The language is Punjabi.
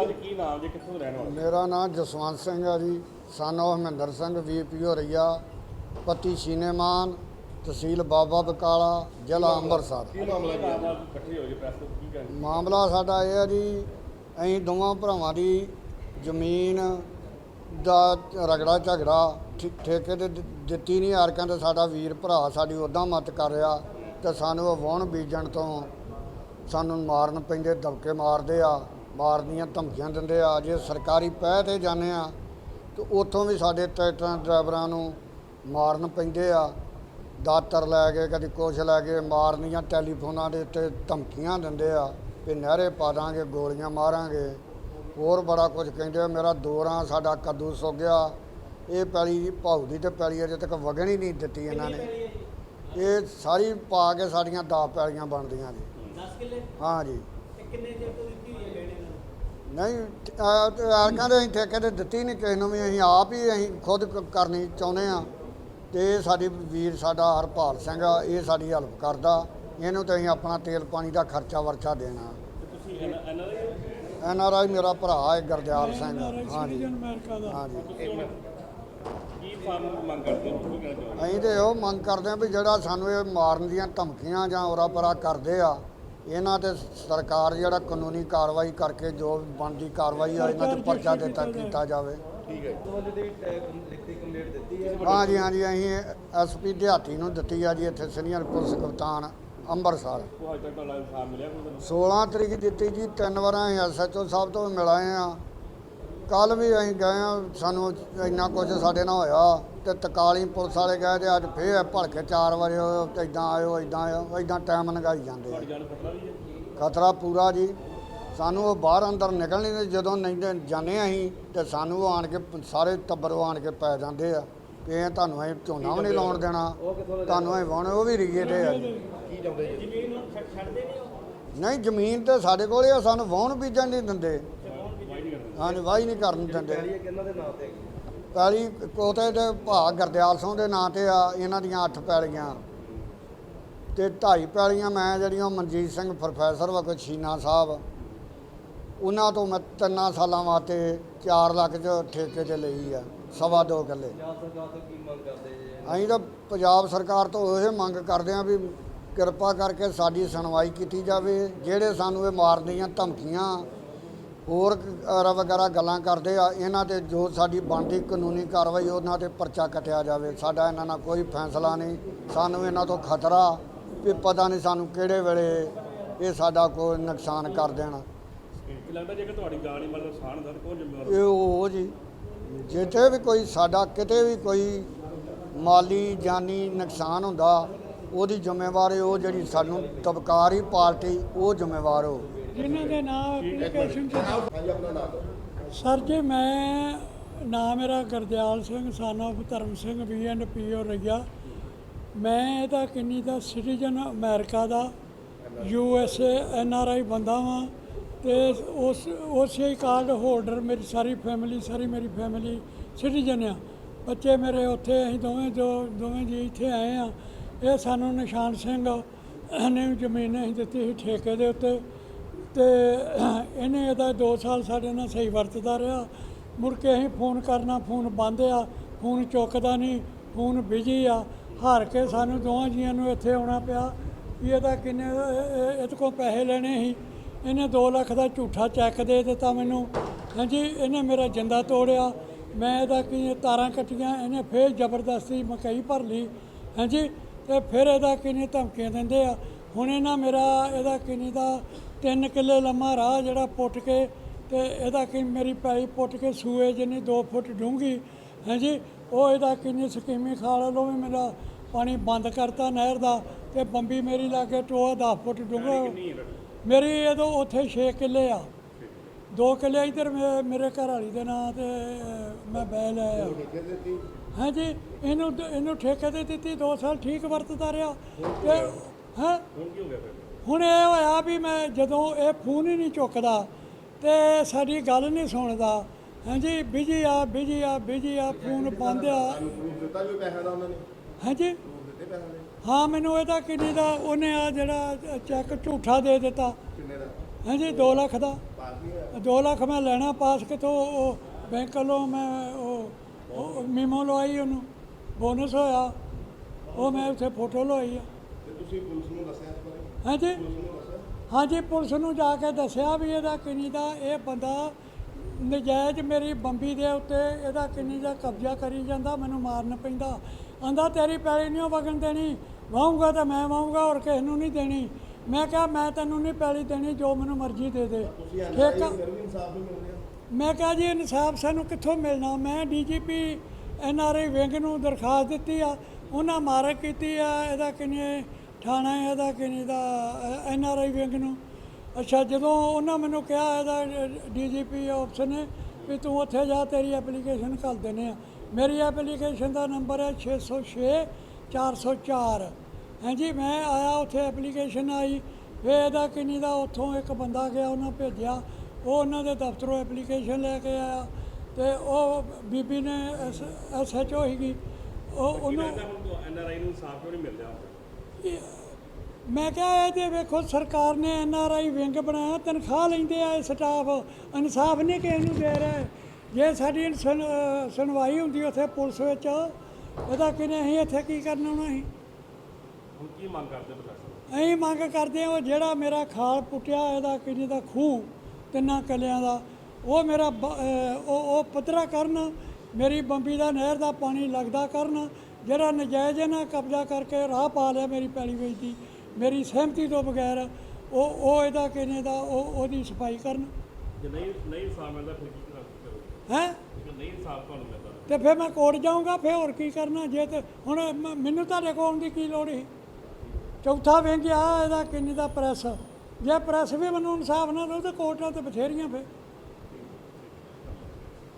ਮਹਾਰਾਜ ਕੀ ਨਾਮ ਜੇ? ਕਿੱਥੋਂ ਦੇ ਰਹਿਣ ਵਾਲੇ? ਮੇਰਾ ਨਾਮ ਜਸਵੰਤ ਸਿੰਘ ਹੈ ਜੀ ਸਨ of ਹਰਮਿੰਦਰ ਸਿੰਘ ਵੀਪੀਓ ਰਈਆ ਪੱਤੀ ਸ਼ੀਨੇਮਾਨ ਤਹਿਸੀਲ ਬਾਬਾ ਬਕਾਲਾ ਜ਼ਿਲ੍ਹਾ ਅੰਮ੍ਰਿਤਸਰ। ਕੀ ਮਾਮਲਾ ਕੀ ਹੈ ਇਕੱਠੇ ਹੋ ਜੀ ਪ੍ਰੈਸ ਕੀ ਕਹਿੰਦੇ? ਮਾਮਲਾ ਸਾਡਾ ਇਹ ਹੈ ਜੀ ਅਸੀਂ ਦੋਵਾਂ ਭਰਾਵਾਂ ਦੀ ਜ਼ਮੀਨ ਦਾ ਰਗੜਾ ਝਗੜਾ ਠੇ- ਠੇਕੇ ਤੇ ਦਿ- ਦਿੱਤੀ ਨਹੀਂ ਯਾਰ ਕਹਿੰਦੇ ਸਾਡਾ ਵੀਰ ਭਰਾ ਸਾਡੀ ਉਦਾਂ ਮਤ ਕਰ ਰਿਹਾ ਤੇ ਸਾਨੂੰ ਉਹ ਵਾਹੁਣ ਬੀਜਣ ਤੋਂ ਸਾਨੂੰ ਮਾਰਨ ਪੈਂਦੇ ਦਬਕੇ ਮਾਰਦੇ ਆ। ਮਾਰਦੀਆਂ ਧਮਕੀਆਂ ਦਿੰਦੇ ਆ ਜੇ ਸਰਕਾਰੀ ਪਹਿ ਤੇ ਜਾਂਦੇ ਆ ਤੇ ਉੱਥੋਂ ਵੀ ਸਾਡੇ ਟਰੈਕਟਰਾਂ ਡਰਾਈਵਰਾਂ ਨੂੰ ਮਾਰਨ ਪੈਂਦੇ ਆ। ਦਾਤਰ ਲੈ ਕੇ ਕਦੀ ਕੁਛ ਲੈ ਕੇ ਮਾਰਨੀਆਂ ਟੈਲੀਫੋਨਾਂ ਦੇ ਉੱਤੇ ਧਮਕੀਆਂ ਦਿੰਦੇ ਆ ਕਿ ਨਹਿਰੇ ਪਾ ਦਾਂਗੇ ਗੋਲੀਆਂ ਮਾਰਾਂਗੇ। ਹੋਰ ਬੜਾ ਕੁਝ ਕਹਿੰਦੇ ਆ ਮੇਰਾ ਦੋਰਾਂ ਸਾਡਾ ਕੱਦੂ ਸੁੱਕ ਗਿਆ। ਇਹ ਪੈਲੀ ਭਾਊ ਦੀ ਤੇ ਪੈਲੀ ਅਜੇ ਤੱਕ ਵਗਣ ਹੀ ਨਹੀਂ ਦਿੱਤੀ ਇਹਨਾਂ ਨੇ। ਇਹ ਸਾਰੀ ਪਾ ਕੇ ਸਾਡੀਆਂ 10 ਪੈਲੀਆਂ ਬਣਦੀਆਂ ਜੀ। 10 ਕਿੱਲੇ? ਹਾਂ ਜੀ। ਤੇ ਕਿੰਨੇ ਚਿਰ ਤੋਂ ਦਿੱਤੀ ਹੋਈ ਹੈ ਗਹਿਣੇ ਨਾਲ ਨਹੀਂ ਆਰਕਾਂ ਦੇ ਅਸੀਂ ਠੇਕੇ ਤੇ ਦਿੱਤੀ ਨਹੀਂ ਕਿਸੇ ਨੂੰ ਵੀ ਅਸੀਂ ਆਪ ਹੀ ਅਸੀਂ ਖੁਦ ਕ- ਕਰਨੀ ਚਾਹੁੰਦੇ ਆ ਤੇ ਇਹ ਸਾਡੀ ਵੀਰ ਸਾਡਾ ਹਰਪਾਲ ਸਿੰਘ ਆ ਇਹ ਸਾਡੀ ਹੈਲਪ ਕਰਦਾ। ਇਹਨੂੰ ਤੇ ਅਸੀਂ ਆਪਣਾ ਤੇਲ ਪਾਣੀ ਦਾ ਖਰਚਾ ਵਰਚਾ ਦੇਣਾ। ਤੁਸੀਂ ਐਨ ਆਰ ਆਈ ਮੇਰਾ ਭਰਾ ਹੈ ਗੁਰਦਿਆਲ ਸਿੰਘ। ਹਾਂ ਜੀ ਅਮਰੀਕਾ ਦਾ ਹਾਂ ਜੀ ਤੁਸੀਂ ਹੁਣ ਕੀ ਫਾਰਮ ਮੰਗ ਕਰਦੇ ਹੋ? ਕੀ ਕਹਿਣਾ ਚਾਹੁੰਦੇ ਅਸੀਂ ਤੇ ਇਹੋ ਮੰਗ ਕਰਦੇ ਆ ਵੀ ਜਿਹੜਾ ਸਾਨੂੰ ਇਹ ਮਾਰਨ ਦੀਆਂ ਧਮਕੀਆਂ ਜਾਂ ਉਰਾ ਪਰਾ ਕਰਦੇ ਆ ਇਹਨਾਂ ਤੇ ਸਰਕਾਰ ਜਿਹੜਾ ਕਾਨੂੰਨੀ ਕਾਰਵਾਈ ਕਰਕੇ ਜੋ ਬਣਦੀ ਕਾਰਵਾਈ ਆ ਇਹਨਾਂ ਤੇ ਪਰਚਾ ਦਿੱਤਾ ਕੀਤਾ ਜਾਵੇ। ਠੀਕ ਹੈ ਹਾਂ ਜੀ ਹਾਂ। ਜੀ ਅਸੀਂ ਐਸਪੀ ਦਿਹਾਤੀ ਨੂੰ ਦਿੱਤੀ ਆ ਜੀ ਇੱਥੇ ਸੀਨੀਅਰ ਪੁਲਿਸ ਕਪਤਾਨ ਅੰਮ੍ਰਿਤਸਰ ਤੁਹਾਨੂੰ? 16 ਤਰੀਕ ਦਿੱਤੀ ਜੀ ਤਿੰਨ ਵਾਰਾਂ ਅਸੀਂ ਐਸਐਚਓ ਸਾਹਿਬ ਤੋਂ ਮਿਲਾਏ ਆ। ਕੱਲ ਵੀ ਅਸੀਂ ਗਏ ਆ ਸਾਨੂੰ ਇੰਨਾ ਕੁਝ ਸਾਡੇ ਨਾਲ ਹੋਇਆ। ਤੇ ਤਕਾਲੀ ਪੁਲਿਸ ਵਾਲੇ ਗਏ ਤੇ ਅੱਜ ਫੇਰ ਭਲਕੇ 4 ਵਜੇ ਤੇ ਇਦਾਂ ਆਇਓ ਇਦਾਂ ਆਇਓ, ਇਦਾਂ ਟਾਈਮ ਲੰਘਾਈ ਜਾਂਦੇ ਆ। ਖਤਰਾ ਪੂਰਾ ਜੀ। ਸਾਨੂੰ ਉਹ ਬਾਹਰ ਅੰਦਰ ਨਿਕਲ ਨਹੀਂ ਜਦੋਂ ਨਹੀਂ ਤੇ ਜਾਂਦੇ ਅਸੀਂ, ਤੇ ਸਾਨੂੰ ਉਹ ਆਣ ਕੇ ਸਾਰੇ ਟੱਬਰ ਉਹ ਆਣ ਕੇ ਪੈ ਜਾਂਦੇ ਆ। ਕਿ ਇਹ ਤੁਹਾਨੂੰ ਅਸੀਂ ਝੋਨਾ ਵੀ ਨਹੀਂ ਲਾਉਣ ਦੇਣਾ, ਤੁਹਾਨੂੰ ਅਸੀਂ ਵਾਉਣੇ ਉਹ ਵੀ ਰੀਏ ਦੇ ਆ ਜੀ। ਕੀ ਚਾਹੁੰਦੇ ਜੀ ਜ਼ਮੀਨ ਛੱਡਦੇ ਨਹੀਂ ਨਹੀਂ, ਜ਼ਮੀਨ ਤੇ ਸਾਡੇ ਕੋਲ ਆ, ਸਾਨੂੰ ਵਾਹੁਣ ਬੀਜਣ ਨਹੀਂ ਦਿੰਦੇ। ਹਾਂਜੀ, ਵਾਹੀ ਨਹੀਂ ਕਰਨ ਦਿੰਦੇ। ਪੈਲੀ ਕੋਤੇ ਦੇ ਭਾਗ ਗਰਦਿਆਲ ਸਿੰਘ ਦੇ ਨਾਂ ਤੇ ਆ ਇਹਨਾਂ ਦੀਆਂ 8 ਪੈਲੀਆਂ। ਤੇ ਢਾਈ ਪੈਲੀਆਂ ਮੈਂ ਜਿਹੜੀਆਂ ਮਨਜੀਤ ਸਿੰਘ ਪ੍ਰੋਫੈਸਰ ਵਕਤ ਛੀਨਾ ਸਾਹਿਬ। ਉਹਨਾਂ ਤੋਂ ਮੈਂ ਤਿੰਨਾਂ ਸਾਲਾਂ ਵਾਸਤੇ 4 ਲੱਖ ਚ ਠੇਕੇ ਤੇ ਲਈ ਆ ਸਵਾ ਦੋ ਕਿੱਲੇ। ਅਸੀਂ ਤਾਂ ਪੰਜਾਬ ਸਰਕਾਰ ਤੋਂ ਇਹ ਮੰਗ ਕਰਦੇ ਹਾਂ ਵੀ ਕਿਰਪਾ ਕਰਕੇ ਸਾਡੀ ਸੁਣਵਾਈ ਕੀਤੀ ਜਾਵੇ ਜਿਹੜੇ ਸਾਨੂੰ ਇਹ ਮਾਰਨ ਦੀਆਂ ਧਮਕੀਆਂ ਹੋਰ ਕ- ਵਗੈਰਾ ਗੱਲਾਂ ਕਰਦੇ ਆ ਇਹਨਾਂ ਤੇ ਜੋ ਸਾਡੀ ਬਣਦੀ ਕਾਨੂੰਨੀ ਕਾਰਵਾਈ ਉਹਨਾਂ ਤੇ ਪਰਚਾ ਕੱਟਿਆ ਜਾਵੇ। ਸਾਡਾ ਇਹਨਾਂ ਨਾਲ ਕੋਈ ਫੈਸਲਾ ਨਹੀਂ। ਸਾਨੂੰ ਇਹਨਾਂ ਤੋਂ ਖਤਰਾ ਵੀ ਪਤਾ ਨਹੀਂ ਸਾਨੂੰ ਕਿਹੜੇ ਵੇਲੇ ਇਹ ਸਾਡਾ ਕੋਈ ਨੁਕਸਾਨ ਕਰ ਦੇਣ। ਲੱਗਦਾ ਜੇਕਰ ਤੁਹਾਡੀ ਹੀ ਮਤਲਬ ਨੁਕਸਾਨ ਤਾਂ ਕੌਣ ਜ਼ਿੰਮੇਵਾਰ ਇਹ ਉਹ ਜੀ ਜਿੱਥੇ ਵੀ ਕੋਈ ਸਾਡਾ ਕਿਤੇ ਵੀ ਕੋਈ ਮਾਲੀ ਜਾਨੀ ਨੁਕਸਾਨ ਹੁੰਦਾ ਉਹਦੀ ਜ਼ਿੰਮੇਵਾਰ ਉਹ ਜਿਹੜੀ ਸਾਨੂੰ ਤਬਕਾਰੀ ਪਾਰਟੀ ਉਹ ਜ਼ਿੰਮੇਵਾਰ ਹੋ ਜਿਨ੍ਹਾਂ ਦੇ ਨਾਮ ਐਪਲੀਕੇਸ਼ਨ ਚ ਹਾਂਜੀ ਆਪਣਾ ਨਾਮ ਸਰ ਜੀ ਮੈਂ ਨਾਮ ਮੇਰਾ ਗੁਰਦਿਆਲ ਸਿੰਘ of ਧਰਮ ਸਿੰਘ ਵੀ ਐਂਡ ਪੀਓ ਰਈਆ। ਮੈਂ ਇਹਦਾ ਕਿੰਨੀ ਦਾ citizen America the. U S A N R I ਬੰਦਾ ਵਾਂ। ਤੇ ਉਸ ਉਸੇ ਕਾਰਡ ਹੋਲਡਰ ਮੇਰੀ ਸਾਰੀ ਫੈਮਿਲੀ ਸਾਰੀ ਮੇਰੀ ਫੈਮਿਲੀ ਸਿਟੀਜ਼ਨ ਆ। ਬੱਚੇ ਮੇਰੇ ਉੱਥੇ ਅਸੀਂ ਦੋਵੇਂ ਜੋ ਦੋਵੇਂ ਜੀ ਇੱਥੇ ਆਏ ਆ। ਇਹ ਸਾਨੂੰ ਨਿਸ਼ਾਨ ਸਿੰਘ ਨੇ ਜ਼ਮੀਨ ਅਸੀਂ ਦਿੱਤੀ ਸੀ ਠੇਕੇ ਦੇ ਉੱਤੇ। ਤੇ ਇਹਨੇ ਇਹਦਾ 2 ਸਾਲ ਸਾਡੇ ਨਾਲ ਸਹੀ ਵਰਤਦਾ ਰਿਹਾ। ਮੁੜ ਕੇ ਅਸੀਂ ਫੋਨ ਕਰਨਾ, ਫੋਨ ਬੰਦ ਆ, ਫੋਨ ਚੁੱਕਦਾ ਨਹੀਂ, ਫੋਨ ਬਿਜ਼ੀ ਆ। ਹਾਰ ਕੇ ਸਾਨੂੰ ਦੋਵਾਂ ਜੀਆਂ ਨੂੰ ਇੱਥੇ ਆਉਣਾ ਪਿਆ ਵੀ ਇਹਦਾ ਕਿੰਨੇ ਇਹਦੇ ਕੋਲ ਪੈਸੇ ਲੈਣੇ ਸੀ। ਇਹਨੇ 2 ਲੱਖ ਦਾ ਝੂਠਾ ਚੈੱਕ ਦੇ ਦਿੱਤਾ ਮੈਨੂੰ। ਹਾਂਜੀ, ਇਹਨੇ ਮੇਰਾ ਜਿੰਦਾ ਤੋੜਿਆ। ਮੈਂ ਇਹਦਾ ਕੀ ਤਾਰਾਂ ਕੱਟੀਆਂ, ਇਹਨੇ ਫੇਰ ਜ਼ਬਰਦਸਤੀ ਮਕਈ ਭਰ ਲਈ। ਹਾਂਜੀ, ਤੇ ਫਿਰ ਇਹਦਾ ਕਿੰਨੀ ਧਮਕੀਆਂ ਦਿੰਦੇ ਆ। ਹੁਣ ਇਹਨਾਂ ਮੇਰਾ, ਇਹਦਾ ਕਿੰਨੀ ਦਾ 3 ਕਿੱਲੇ ਲੰਮਾ ਰਾਹ ਜਿਹੜਾ ਪੁੱਟ ਕੇ ਤੇ ਇਹਦਾ ਕਿ ਮੇਰੀ ਪੈਲੀ ਪੁੱਟ ਕੇ ਸੂਏ ਜਿੰਨੀ 2 ਫੁੱਟ ਡੂੰਘੀ ਹਾਂਜੀ ਉਹ ਇਹਦਾ ਕਿੰਨੀ ਸਕੀਮੀ ਖਾਲ ਲੋ ਵੀ ਮੇਰਾ ਪਾਣੀ ਬੰਦ ਕਰਤਾ ਨਹਿਰ ਦਾ ਤੇ ਬੰਬੀ ਮੇਰੀ ਲਾਗੇ ਟੋਆ 10 ਫੁੱਟ ਡੂੰਘਾ। ਮੇਰੀ ਇਹਦੋਂ ਉੱਥੇ 6 ਕਿੱਲੇ ਆ। 2 ਕਿੱਲੇ ਇਧਰ ਮੇਰੇ ਘਰ ਵਾਲੀ ਦੇ ਨਾਂ ਤੇ ਮੈਂ ਬੈ ਲਿਆ ਹਾਂਜੀ ਇਹਨੂੰ ਇਹਨੂੰ ਠੇਕੇ ਤੇ ਦਿੱਤੀ 2 ਸਾਲ ਠੀਕ ਵਰਤਦਾ ਰਿਹਾ। ਤੇ ਹੈ? ਹੁਣ ਕੀ ਹੋ ਗਿਆ ਫਿਰ? ਹੁਣ ਇਹ ਹੋਇਆ ਵੀ ਮੈਂ ਜਦੋਂ ਇਹ ਫੋਨ ਹੀ ਨਹੀਂ ਚੁੱਕਦਾ ਤੇ ਸਾਡੀ ਗੱਲ ਨਹੀਂ ਸੁਣਦਾ। ਹਾਂਜੀ ਬਿਜ਼ੀ ਆ ਬਿਜ਼ੀ ਆ ਬਿਜ਼ੀ ਆ ਫੋਨ ਬੰਦ ਆ। ਦਿੱਤਾ ਵੀ ਪੈਸਾ ਦਾ ਉਹਨਾਂ ਨੇ? ਹਾਂਜੀ। ਦਿੱਤੇ ਪੈਸਾ ਦੇ? ਹਾਂ ਮੈਨੂੰ ਇਹਦਾ ਕਿੰਨੀ ਦਾ ਉਹਨੇ ਆ ਜਿਹੜਾ ਚੈੱਕ ਝੂਠਾ ਦੇ ਦਿੱਤਾ। ਕਿੰਨੇ ਦਾ? ਹਾਂਜੀ 2 ਲੱਖ ਦਾ। 2 ਲੱਖ ਮੈਂ ਲੈਣਾ ਪਾਸ ਕਿਤੋਂ ਉਹ ਬੈਂਕ ਵੱਲੋਂ ਮੈਂ ਉਹ ਮੀਮੋ ਲਵਾਈ ਉਹਨੂੰ। ਬੋਨਸ ਹੋਇਆ। ਉਹ ਮੈਂ ਉੱਥੇ ਫੋਟੋ ਲਵਾਈ ਆ। ਤੇ ਤੁਸੀਂ ਪੁਲਿਸ ਨੂੰ ਦੱਸਿਆ? ਹਾਂਜੀ। ਹਾਂਜੀ ਪੁਲਿਸ ਨੂੰ ਜਾ ਕੇ ਦੱਸਿਆ ਵੀ ਇਹਦਾ ਕਿੰਨੀ ਦਾ ਇਹ ਬੰਦਾ ਨਜਾਇਜ਼ ਮੇਰੀ ਬੰਬੀ ਦੇ ਉੱਤੇ ਇਹਦਾ ਕਿੰਨੀ ਦਾ ਕਬਜ਼ਾ ਕਰੀ ਜਾਂਦਾ ਮੈਨੂੰ ਮਾਰਨ ਪੈਂਦਾ। ਆਂਦਾ ਤੇਰੀ ਪੈਲੀ ਨਹੀਂ ਵਗਣ ਦੇਣੀ। ਵਾਹੂੰਗਾ ਤਾਂ ਮੈਂ ਵਾਹੂੰਗਾ ਹੋਰ ਕਿਸੇ ਨੂੰ ਨਹੀਂ ਦੇਣੀ। ਮੈਂ ਕਿਹਾ ਮੈਂ ਤੈਨੂੰ ਨਹੀਂ ਪੈਲੀ ਦੇਣੀ ਜੋ ਮੈਨੂੰ ਮਰਜ਼ੀ ਦੇ ਦੇ। ਠੇਕਾ ਮੈਂ ਕਿਹਾ ਜੀ ਇਨਸਾਫ ਸਾਨੂੰ ਕਿੱਥੋਂ ਮਿਲਣਾ? ਮੈਂ ਡੀਜੀਪੀ ਐਨਆਰਆਈ ਵਿੰਗ ਨੂੰ ਦਰਖਾਸਤ ਦਿੱਤੀ ਆ। ਉਹਨਾਂ ਮਾਰਕ ਕੀਤੀ ਆ ਇਹਦਾ ਕਿੰਨੇ ਥਾਣਾ ਇਹਦਾ ਕਿੰਨੇ ਦਾ ਐੱਨ ਆਰ ਆਈ ਵਿੰਗ ਨੂੰ। ਅੱਛਾ, ਜਦੋਂ ਉਹਨਾਂ ਮੈਨੂੰ ਕਿਹਾ ਇਹਦਾ ਡੀਜੀਪੀ ਆਫਿਸ ਨੇ ਵੀ ਤੂੰ ਉੱਥੇ ਜਾ, ਤੇਰੀ ਐਪਲੀਕੇਸ਼ਨ ਕਰ ਦਿੰਦੇ ਆ ਮੇਰੀ ਐਪਲੀਕੇਸ਼ਨ ਦਾ ਨੰਬਰ ਹੈ 606 404 ਹਾਂਜੀ ਮੈਂ ਆਇਆ, ਉੱਥੇ ਐਪਲੀਕੇਸ਼ਨ ਆਈ, ਫਿਰ ਇਹਦਾ ਕਿੰਨੀ ਦਾ, ਉੱਥੋਂ ਇੱਕ ਬੰਦਾ ਗਿਆ, ਉਹਨਾਂ ਭੇਜਿਆ। ਉਹ ਉਹਨਾਂ ਦੇ ਦਫ਼ਤਰੋਂ ਐਪਲੀਕੇਸ਼ਨ ਲੈ ਕੇ ਆਇਆ। ਤੇ ਉਹ ਬੀਬੀ ਨੇ ਐਸ ਐਚ ਓ ਸੀਗੀ। ਉਹ ਉਹਨੂੰ ਐਨਆਰਆਈ ਨੂੰ ਇਨਸਾਫ ਕਿਉਂ ਨਹੀਂ ਮਿਲ ਰਿਹਾ? ਮੈਂ ਕਿਹਾ ਇਹ ਤੇ ਵੇਖੋ ਸਰਕਾਰ ਨੇ ਐਨ ਆਰ ਆਈ ਵਿੰਗ ਬਣਾਇਆ ਤਨਖਾਹ ਲੈਂਦੇ ਆ ਇਹ ਸਟਾਫ ਇਨਸਾਫ ਨਹੀਂ ਕਿਸੇ ਨੂੰ ਦੇ ਰਿਹਾ। ਜੇ ਸਾਡੀ ਸੁਣਵਾਈ ਹੁੰਦੀ ਉੱਥੇ ਪੁਲਿਸ ਵਿੱਚ ਇਹਦਾ ਕਿਨੇ ਅਸੀਂ ਇੱਥੇ ਕੀ ਕਰਨਾ ਹੁਣ ਕੀ ਮੰਗ ਕਰਦੇ ਪ੍ਰਸ਼ਾਸਨ? ਅਸੀਂ ਮੰਗ ਕਰਦੇ ਹਾਂ ਉਹ ਜਿਹੜਾ ਮੇਰਾ ਖਾਲ ਪੁੱਟਿਆ ਇਹਦਾ ਕਿੰਨੀ ਦਾ ਖੂਹ ਤਿੰਨਾਂ ਕਲਿਆਂ ਦਾ ਉਹ ਮੇਰਾ ਉਹ ਉਹ ਪੱਧਰਾ ਕਰਨ ਮੇਰੀ ਬੰਬੀ ਦਾ ਨਹਿਰ ਦਾ ਪਾਣੀ ਲੱਗਦਾ ਕਰਨ ਜਿਹੜਾ ਨਜਾਇਜ਼ ਇਹਨਾਂ ਕਬਜ਼ਾ ਕਰਕੇ ਰਾਹ ਪਾ ਲਿਆ ਮੇਰੀ ਪੈਲੀ ਵਿੱਚ ਦੀ ਮੇਰੀ ਸਹਿਮਤੀ ਤੋਂ ਬਗੈਰ ਉਹ ਉਹ ਇਹਦਾ ਕਿਨੇ ਦਾ ਉਹ ਉਹਦੀ ਸਫ਼ਾਈ ਕਰਨ। ਜੇ ਨਹੀਂ ਨਹੀਂ ਇਨਸਾਫ ਮਿਲਦਾ ਫਿਰ ਕੀ ਕਰੋਗੇ ਹੈ? ਜੇ ਨਹੀਂ ਇਨਸਾਫ ਤੁਹਾਨੂੰ ਮਿਲਦਾ ਤੇ। ਫਿਰ ਮੈਂ ਕੋਰਟ ਜਾਊਂਗਾ ਫਿਰ ਹੋਰ ਕੀ ਕਰਨਾ? ਜੇ ਤੇ ਹੁਣ ਮੈਨੂੰ ਤੁਹਾਡੇ ਕੋਲ ਦੀ ਕੀ ਲੋੜ ਸੀ? ਚੌਥਾ ਵਿੰਗ ਆ ਇਹਦਾ ਕਿੰਨੀ ਦਾ ਪ੍ਰੈਸ। ਜੇ ਪ੍ਰੈਸ ਵੀ ਮੈਨੂੰ ਇਨਸਾਫ ਨਾ ਦਿਓ ਤੇ ਕੋਰਟਾਂ ਤੇ ਬਥੇਰੀਆਂ ਫਿਰ।